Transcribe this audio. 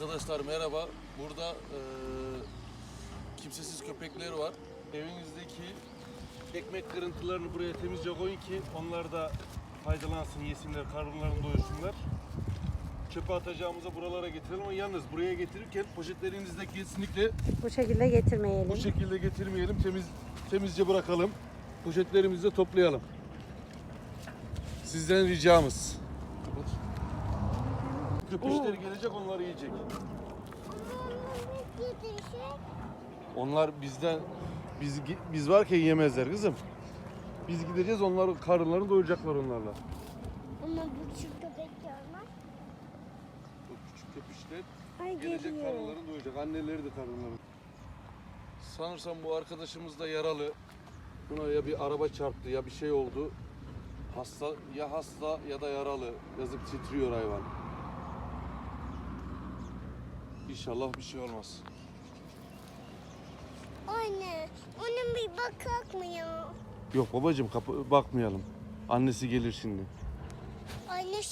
Arkadaşlar merhaba. Burada eee, kimsesiz köpekler var. Evinizdeki ekmek kırıntılarını buraya temizce koyun ki onlar da faydalansın, yesinler, karınlarını doyursunlar. Çöpe atacağımıza buralara getirelim ama yalnız buraya getirirken poşetlerinizi de kesinlikle Bu şekilde getirmeyelim. bu şekilde getirmeyelim. Temiz temizce bırakalım. Poşetlerimizi de toplayalım. Sizden ricamız. Köpüşleri gelecek onları yiyecek. Onlar bizden biz biz varken yemezler kızım. Biz gideceğiz onların karınlarını doyuracaklar onlarla. Ama bu küçük köpek görmez. O küçük köpüşler Ay gelecek geliyor. karınlarını doyuracak. Anneleri de karınlarını. Sanırsam bu arkadaşımız da yaralı. Buna ya bir araba çarptı ya bir şey oldu. Hasta ya hasta ya da yaralı. Yazık titriyor hayvan. İnşallah bir şey olmaz. Anne, onun bir bakak mı ya? Yok babacığım kapı bakmayalım. Annesi gelir şimdi. Anne